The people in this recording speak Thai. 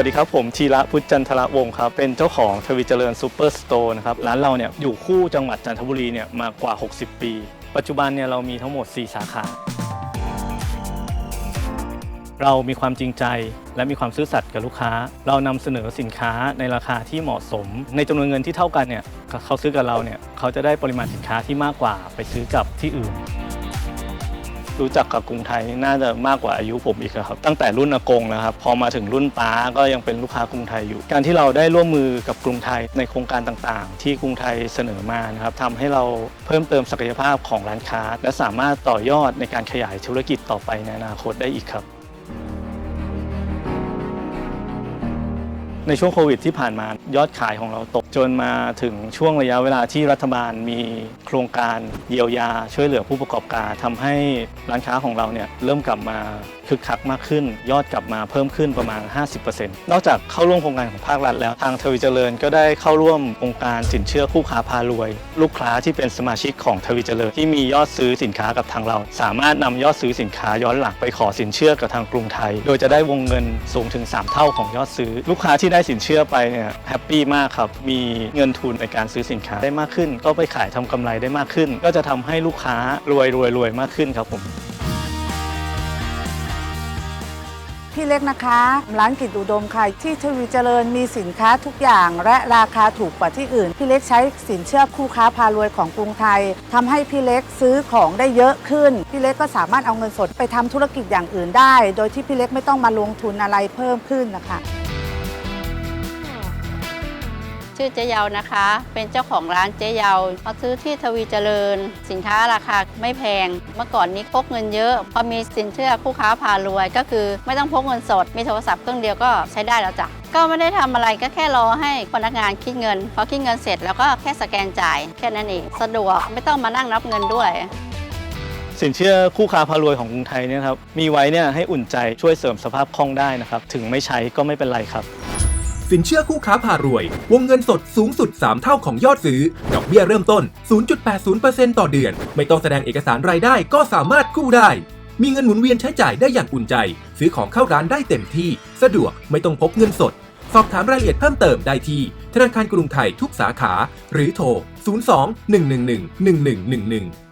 วัสดีครับ ผมธีระพุทธจันทระวงศ์ครับเป็นเจ้าของทวีเจริญซูเปอร์สโตร์นะครับร้านเราเนี่ยอยู่คู่จังหวัดจันทบุรีเนี่ยมากว่า 60 ปี ปัจจุบันเนี่ยเรามีทั้งหมด 4 สาขา เรามีความจริงใจและมีความซื่อสัตย์กับลูกค้า เรานำเสนอสินค้าในราคาที่เหมาะสม ในจำนวนเงินที่เท่ากันเนี่ยเขาซื้อกับเราเนี่ยเขาจะได้ปริมาณสินค้าที่มากกว่าไปซื้อกับที่อื่น รู้จักกับกรุงไทยน่าจะมากกว่าอายุผมอีกครับ ตั้งแต่รุ่นอากงนะครับ พอมาถึงรุ่นป้าก็ยังเป็นลูกค้ากรุงไทยอยู่ การที่เราได้ร่วมมือกับกรุงไทยในโครงการต่างๆ ที่กรุงไทยเสนอมานะครับทำให้เราเพิ่มเติมศักยภาพของร้านค้า และสามารถต่อยอดในการขยายธุรกิจต่อไปในอนาคตได้อีกครับ ในช่วงโควิดที่ผ่านมายอดขายของเราตก จนมาถึงช่วงระยะเวลาที่รัฐบาลมีโครงการเยียวยา ช่วยเหลือผู้ประกอบการทำให้ร้านค้าของเราเนี่ยเริ่มกลับมาคึกคักมากขึ้น ยอดกลับมาเพิ่มขึ้นประมาณ 50%นอกจากเข้าร่วมโครงการของภาครัฐแล้วทางทวีเจริญก็ได้เข้าร่วมโครงการสินเชื่อคู่ค้าพารวย ลูกค้าที่เป็นสมาชิกของทวีเจริญ ที่มียอดซื้อสินค้ากับทางเรา สามารถนำยอดซื้อสินค้าย้อนหลังไปขอสินเชื่อกับทางกรุงไทย โดยจะได้วงเงินสูงถึง 3 เท่าของยอดซื้อ ลูกค้าที่ได้ได้สินเชื่อไปเนี่ยแฮปปี้มากครับ มีเงินทุนในการซื้อสินค้าได้มากขึ้น ก็ไปขายทำกำไรได้มากขึ้น ก็จะทำให้ลูกค้ารวยรวยรวยมากขึ้นครับผมพี่เล็กนะคะ ร้านกิจอุดมค่ะที่ทวีเจริญมีสินค้าทุกอย่าง และราคาถูกกว่าที่อื่น พี่เล็กใช้สินเชื่อคู่ค้าพารวยของกรุงไทยทำให้พี่เล็กซื้อของได้เยอะขึ้น พี่เล็กก็สามารถเอาเงินสดไปทำธุรกิจอย่างอื่นได้ โดยที่พี่เล็กไม่ต้องมาลงทุนอะไรเพิ่มขึ้นนะคะ ชื่อเจ๊เยานะคะ เป็นเจ้าของร้านเจ๊เยามาซื้อที่ทวีเจริญ สินค้าราคาไม่แพง เมื่อก่อนนี้พกเงินเยอะ พอมีสินเชื่อคู่ค้าพารวย ก็คือไม่ต้องพกเงินสด มีโทรศัพท์เครื่องเดียวก็ใช้ได้แล้วจ้ะก็ไม่ได้ทำอะไรก็แค่รอให้พนักงานคิดเงิน พอคิดเงินเสร็จแล้วก็แค่สแกนจ่ายแค่นั้นเองสะดวกไม่ต้องมานั่งนับเงินด้วยสินเชื่อคู่ค้าพารวยของกรุงไทยเนี่ยครับมีไว้เนี่ยให้อุ่นใจช่วยเสริมสภาพคล่องได้นะครับ ถึงไม่ใช้ก็ไม่เป็นไรครับ สินเชื่อคู่ค้าพารวย วงเงินสดสูงสุด 3 เท่าของยอดซื้อ ดอกเบี้ยเริ่มต้น 0.80%ต่อเดือน ไม่ต้องแสดงเอกสารรายได้ก็สามารถกู้ได้ มีเงินหมุนเวียนใช้จ่ายได้อย่างอุ่นใจ ซื้อของเข้าร้านได้เต็มที่ สะดวกไม่ต้องพกเงินสด สอบถามรายละเอียดเพิ่มเติมได้ที่ ธนาคารกรุงไทยทุกสาขา หรือโทร 02 111 1111